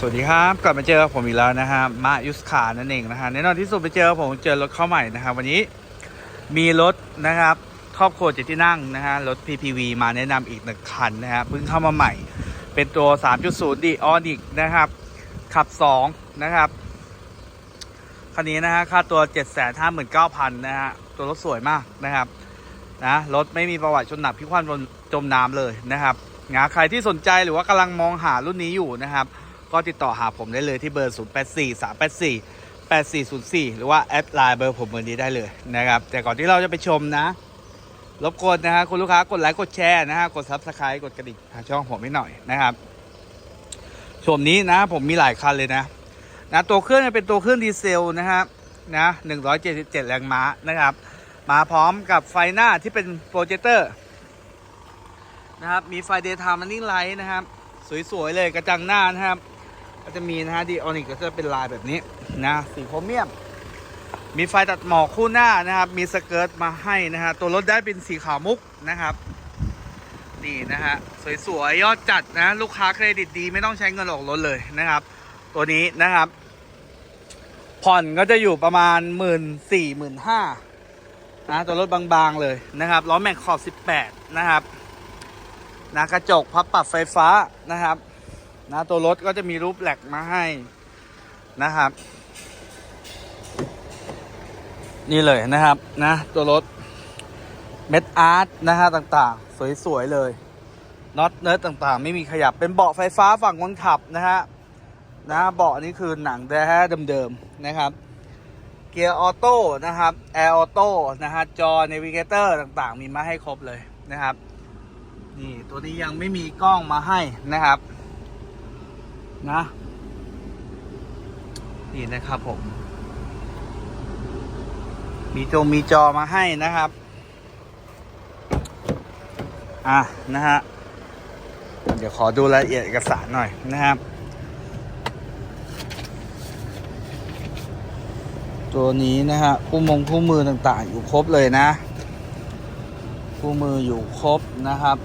สวัสดีครับกลับมาเจอผมอีกแล้วนะฮะมายุสขานั่นเองนะฮะแน่นอนที่สุดไปเจอผมเจอรถเข้าใหม่นะครับวันนี้มีรถนะครับครอบครัวเจ็ดที่นั่งนะฮะรถ PPV มาแนะนำอีกหนึ่งคันนะฮะเพิ่งเข้ามาใหม่ เป็นตัว 3.0 d ออนิกนะครับขับ 2 นะครับคันนี้นะฮะค่าตัว 759,000นะฮะตัวรถสวยมากนะครับนะรถไม่มีประวัติชนหนักพิความจมน้ำเลยนะครับนะใครที่สนใจหรือว่ากำลังมองหารุ่นนี้อยู่นะครับ ก็ติดต่อหาผมได้เลยที่เบอร์ 0 8 4 3 8 4 8 4 0 4 หรือว่าแอดไลน์เบอร์ผมเบอร์นี้ได้เลยนะครับ แต่ก่อนที่เราจะไปชมนะ รบกวนนะฮะคุณลูกค้ากดไลค์กดแชร์นะฮะกดซับสไครต์กดกระดิ่งทางช่องผมให้หน่อยนะครับชมนี้นะผมมีหลายคันเลยนะนะตัวเครื่องเป็นตัวเครื่องดีเซลนะฮะนะ177 แรงม้านะครับ มาพร้อมกับไฟหน้าที่เป็นโปรเจคเตอร์นะครับมีไฟ Daytime Running Light นะครับ สวยๆเลยกระจังหน้านะครับ ก็จะมีนะฮะดีออนิกก็จะเป็นลายแบบนี้นะสีโครเมียม มีไฟตัดหมอกคู่หน้านะครับ มีสเกิร์ตมาให้นะฮะตัวรถได้เป็นสีขาวมุกนะครับนี่นะฮะสวยๆยอดจัดนะลูกค้าเครดิตดีไม่ต้องใช้เงินออกรถเลยนะครับ ตัวนี้นะครับ ผ่อนก็จะอยู่ประมาณหมื่นสี่หมื่นห้านะตัวรถบางๆเลยนะครับล้อแม็กขอบ 18 นะครับนะกระจกพับปรับไฟฟ้านะครับ นะตัวรถก็จะมีรูปแหลกมาให้นะครับ นี่เลยนะครับนะตัวรถเม็ดอาร์ตนะฮะต่างๆ สวยๆเลยน็อตเนิร์ดต่างๆ ไม่มีขยับเป็นเบาะไฟฟ้าฝั่งคนขับนะฮะนะเบาะนี่คือหนังแท้เดิมๆนะครับ เกียร์ออโต้นะครับแอร์ออโต้นะฮะจอเนวิเกเตอร์ต่างๆ มีมาให้ครบเลยนะครับ นี่ตัวนี้ยังไม่มีกล้องมาให้นะครับ นะ นี่นะครับผม มีจงมีจอมาให้นะครับ อะนะฮะ เดี๋ยวขอดูรายละเอียดเอกสารหน่อยนะครับ ตัวนี้นะฮะคู่มงคู่มือต่างๆ อยู่ครบเลยนะ คู่มืออยู่ครบนะครับ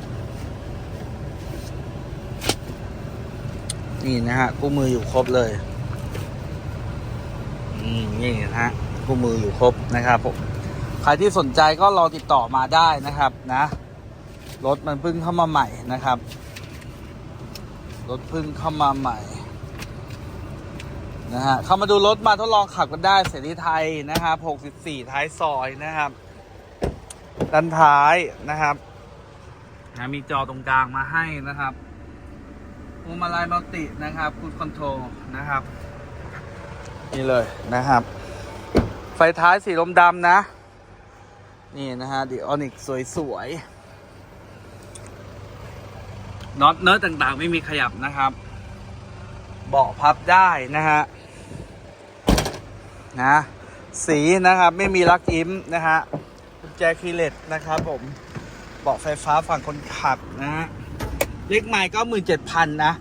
นี่นะฮะคู่มืออยู่ครบเลยอืมนี่นะฮะคู่มืออยู่ครบนะครับผมใครที่สนใจก็ลองติดต่อมาได้นะครับนะรถมันเพิ่งเข้ามาใหม่นะครับรถเพิ่งเข้ามาใหม่นะฮะเข้ามาดูรถมาทดลองขับกันได้เสรีไทยนะครับ 64 ท้ายซอยนะครับ ด้านท้ายนะครับนะมีจอตรงกลางมาให้นะครับ พวงมาลัยมัลตินะครับคุณคอนโทรลนะครับ นี่เลยนะครับ ไฟท้ายสีลมดำนะ นี่นะฮะดิออนิกสวยๆน็อตเนิร์ดต่างๆ ไม่มีขยับนะครับ เบาะพับได้นะฮะนะสีนะครับไม่มีลักยิ้มนะฮะกุญแจคีย์เลสนะครับผมเบาะไฟฟ้าฝั่งคนขับนะฮะ เลขไม้ก็หมื่นเจ็ดพันนะ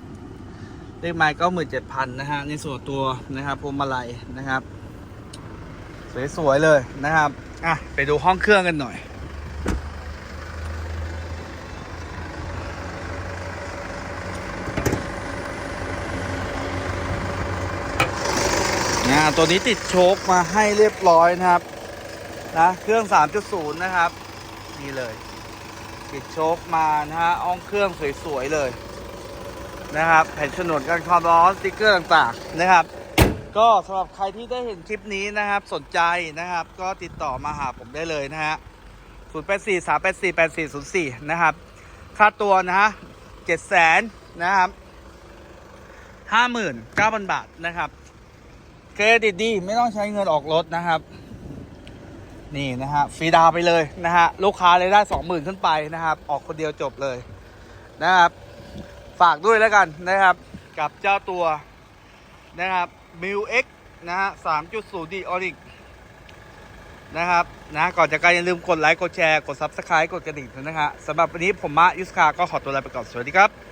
เลขไม้ก็หมื่นเจ็ดพันนะฮะ ในส่วนตัวนะครับพวงมาลัยนะครับ สวยๆเลยนะครับ อะ ไปดูห้องเครื่องกันหน่อยนะตัวนี้ติดโชคมาให้เรียบร้อยนะครับ นะ เครื่อง 3.0 นะครับ นี่เลย ติดโชคมานะฮะอ้องเครื่องสวยๆเลยนะครับแผ่นฉนวนกันความร้อนสติ๊กเกอร์ต่างๆนะครับ ก็สำหรับใครที่ได้เห็นคลิปนี้นะครับสนใจนะครับ ก็ติดต่อมาหาผมได้เลยนะฮะ0 8 4 3 8 4 8 4 0 4 นะครับ ค่าตัวนะฮะ7แสนนะครับ 59,000 บาทนะครับ เครดิตดีไม่ต้องใช้เงินออกรถนะครับ นี่นะฮะฟรีดาวไปเลยนะฮะลูกค้าเลยได้สองหมื่นขึ้นไปนะครับ ออกคนเดียวจบเลยนะครับ ฝากด้วยแล้วกันนะครับ กับเจ้าตัวนะครับ m i l X นะฮะ3.0 d o n i c นะครับนะก่อนจากการอย่าลืมกดไลค์กดแชร์กด Subscribe กดกระดิ่งด้วยนะฮะสำหรับวันนี้ผมมายุสคาก็ขอตัวลาไปก่อนสวัสดีครับ